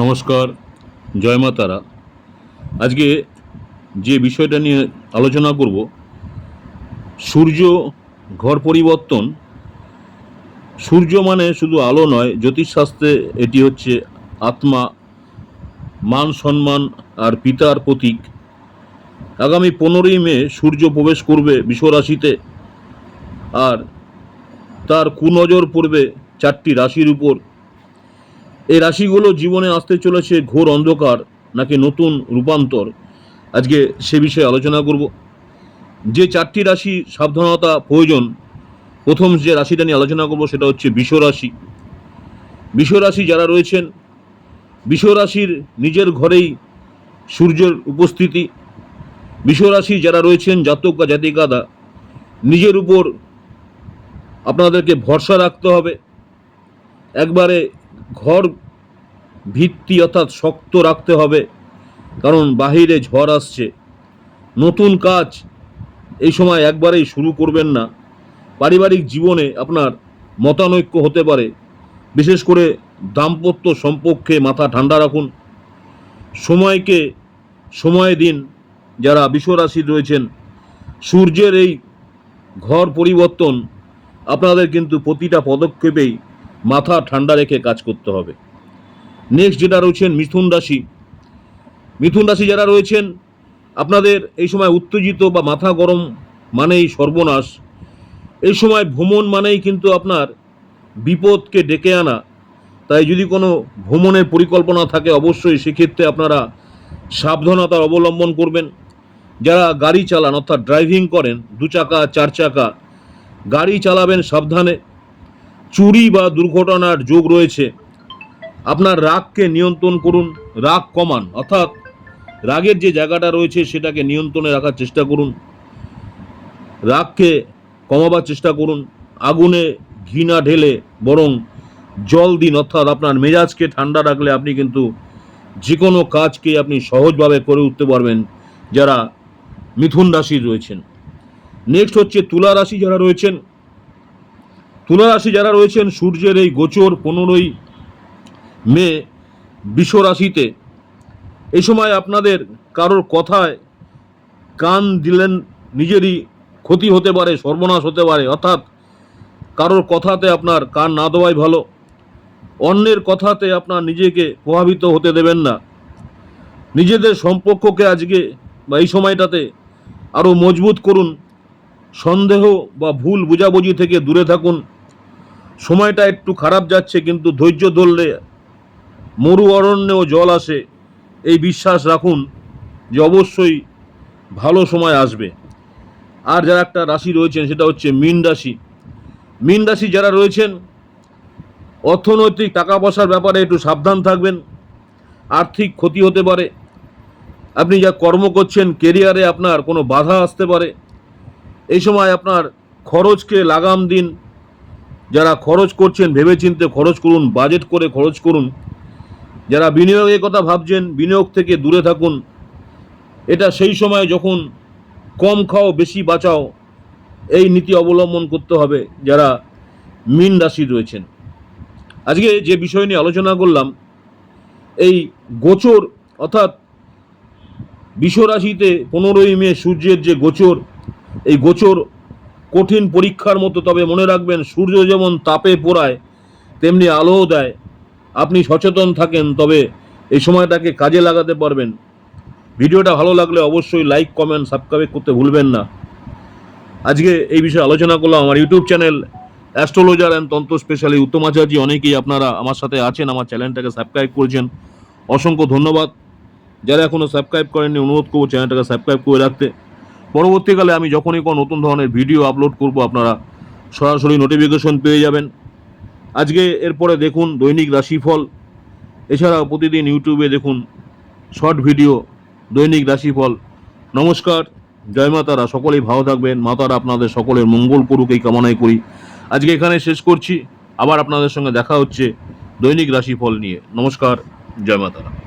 নমস্কার, জয় মা তারা। আজকে যে বিষয়টা নিয়ে আলোচনা করব, সূর্য ঘর পরিবর্তন, সূর্য মানে শুধু আলো নয়, জ্যোতিষশাস্ত্রে এটি হচ্ছে আত্মা, মান সম্মান আর পিতার প্রতীক। আগামী পনেরোই মে সূর্য প্রবেশ করবে বিশ্বরাশিতে আর তার কুনজর পড়বে চারটি রাশির উপর। এই রাশিগুলো জীবনে আসতে চলেছে ঘোর অন্ধকার নাকি নতুন রূপান্তর? আজকে সে বিষয়ে আলোচনা করব। যে চারটি রাশি সাবধানতা প্রয়োজন, প্রথম যে রাশিটা নিয়ে আলোচনা করব সেটা হচ্ছে বিশ্বরাশি বিশ্বরাশি যারা রয়েছেন বিশ্বরাশির নিজের ঘরেই সূর্যের উপস্থিতি। বিশ্বরাশি যারা রয়েছেন, জাতক বা জাতিকাদা, নিজের উপর আপনাদেরকে ভরসা রাখতে হবে। একবারে ঘর ভিত্তি অর্থাৎ শক্ত রাখতে হবে, কারণ বাহিরে ঝড় আসছে। নতুন কাজ এই সময় একবারেই শুরু করবেন না। পারিবারিক জীবনে আপনার মতানৈক্য হতে পারে। বিশেষ করে দাম্পত্য সম্পর্কে মাথা ঠান্ডা রাখুন। সময়কে সময় দিন, যারা বিশ্বরাশি রয়েছেন। সূর্যের এই ঘর পরিবর্তন আপনাদের কিন্তু প্রতিটা পদক্ষেপেই মাথা ঠান্ডা রেখে কাজ করতে হবে। নেক্সট যেটা রয়েছেন মিথুন রাশি। মিথুন রাশি যারা রয়েছেন, আপনাদের এই সময় উত্তেজিত বা মাথা গরম মানেই সর্বনাশ। এই সময় ভ্রমণ মানেই কিন্তু আপনার বিপদকে ডেকে আনা। তাই যদি কোনো ভ্রমণের পরিকল্পনা থাকে, অবশ্যই সেক্ষেত্রে আপনারা সাবধানতা অবলম্বন করবেন। যারা গাড়ি চালান, অর্থাৎ ড্রাইভিং করেন, দু চাকা, চার চাকা, গাড়ি চালাবেন সাবধানে। চুরি বা দুর্ঘটনার যোগ রয়েছে। আপনার রাগকে নিয়ন্ত্রণ করুন, রাগ কমান, অর্থাৎ রাগের যে জায়গাটা রয়েছে সেটাকে নিয়ন্ত্রণে রাখার চেষ্টা করুন। রাগকে কমাবার চেষ্টা করুন। আগুনে ঘি না ঢেলে বরং জল দিন, অর্থাৎ আপনার মেজাজকে ঠান্ডা রাখলে আপনি কিন্তু যে কোনো কাজকে আপনি সহজভাবে করে উঠতে পারবেন যারা মিথুন রাশি রয়েছেন। নেক্সট হচ্ছে তুলা রাশি যারা রয়েছেন তুলা রাশি যারা রয়েছেন, সূর্যের এই গোচর পনেরোই মে রাশিতে এই সময় আপনাদের কারোর কথায় কান দিলেন, নিজেরই ক্ষতি হতে পারে, সর্বনাশ হতে পারে, অর্থাৎ কারোর কথাতে আপনার কান না দেওয়াই ভালো। অন্যের কথাতে আপনার নিজেকে প্রভাবিত হতে দেবেন না। নিজেদের সম্পর্ককে আজকে বা এই সময়টাতে আরও মজবুত করুন। সন্দেহ বা ভুল বোঝাবুঝি থেকে দূরে থাকুন। সময়টা একটু খারাপ যাচ্ছে, কিন্তু ধৈর্য ধরলে মরু অরণ্যেও জল আসে। এই বিশ্বাস রাখুন যে অবশ্যই ভালো সময় আসবে। আর যারা একটা রাশি রয়েছেন, সেটা হচ্ছে মীন রাশি। মীন রাশি যারা রয়েছেন, অর্থনৈতিক টাকা পয়সার ব্যাপারে একটু সাবধান থাকবেন। আর্থিক ক্ষতি হতে পারে। আপনি যা কর্ম করছেন কেরিয়ারে আপনার কোনো বাধা আসতে পারে। এই সময় আপনার খরচকে লাগাম দিন। যারা খরচ করছেন, ভেবেচিন্তে খরচ করুন, বাজেট করে খরচ করুন। যারা বিনিয়োগের কথা ভাবছেন, বিনিয়োগ থেকে দূরে থাকুন। এটা সেই সময় যখন কম খাও, বেশি বাঁচাও, এই নীতি অবলম্বন করতে হবে, যারা মীন রাশি রয়েছেন। আজকে যে বিষয় নিয়ে আলোচনা করলাম, এই গোচর, অর্থাৎ বিশ্বরাশিতে পনেরোই মে সূর্যের যে গোচর এই গোচর কঠিন পরীক্ষার মতো, তবে মনে রাখবেন, সূর্য যেমন তাপে পোড়ায়, তেমনি আলোও দেয়। আপনি সচেতন থাকেন, তবে এই সময়টাকে কাজে লাগাতে পারবেন। ভিডিওটা ভালো লাগলে অবশ্যই লাইক, কমেন্ট, সাবস্ক্রাইব করতে ভুলবেন না। আজকে এই বিষয়ে আলোচনা করলাম আমার YouTube channel astrologer and tantra specially. Uttam Acharya অনেকেই আপনারা আমার সাথে আছেন, আমার চ্যানেলটাকে সাবস্ক্রাইব করেছেন। অসংখ্য ধন্যবাদ। যারা এখনও সাবস্ক্রাইব করেননি, অনুরোধ করব চ্যানেলটাকে সাবস্ক্রাইব করে রাখতে। পরবর্তীকালে আমি যখনই কোনো নতুন ধরনের ভিডিও আপলোড করব, আপনারা সরাসরি নোটিফিকেশন পেয়ে যাবেন। আজকে এরপরে দেখুন দৈনিক রাশিফল। এছাড়াও প্রতিদিন ইউটিউবে দেখুন শর্ট ভিডিও দৈনিক রাশিফল। নমস্কার, জয় মাতারা সকলেই ভালো থাকবেন। মাতারা আপনাদের সকলের মঙ্গল করুক এই কামনাই করি। আজকে এখানে শেষ করছি। আবার আপনাদের সঙ্গে দেখা হচ্ছে দৈনিক রাশিফল নিয়ে। নমস্কার, জয় মাতারা